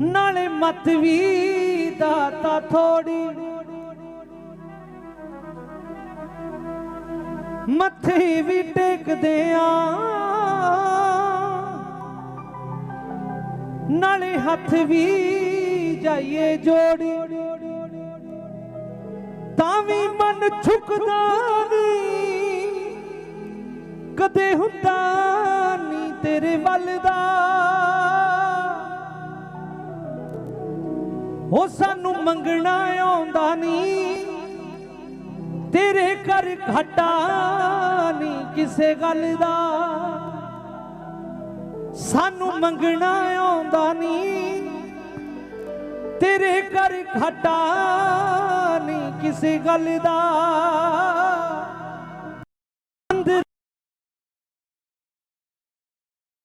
ਨਾਲੇ ਮਤ ਵੀ ਦਾਤਾ ਥੋੜੀ। ਮੱਥੇ ਵੀ ਟੇਕਦੇ ਆ ਨਾਲੇ ਹੱਥ ਵੀ ਜਾਈਏ ਜੋੜੀ। ਤਾਂ ਵੀ ਮਨ ਝੁਕਦਾ ਨਹੀਂ। ਕਦੇ ਹੁੰਦਾ ਨਹੀਂ ਤੇਰੇ ਵੱਲ ਦਾ। ਉਹ ਸਾਨੂੰ ਮੰਗਣਾ ਆਉਂਦਾ ਨਹੀਂ। ਤੇਰੇ ਘਰ ਘਟਾ ਨਹੀਂ ਕਿਸੇ ਗੱਲ ਦਾ। ਸਾਨੂੰ ਮੰਗਣਾ ਆਉਂਦਾ ਨਹੀਂ। ਤੇਰੇ ਘਰ ਘਟਾ ਨਹੀਂ ਕਿਸੇ ਗੱਲ ਦਾ।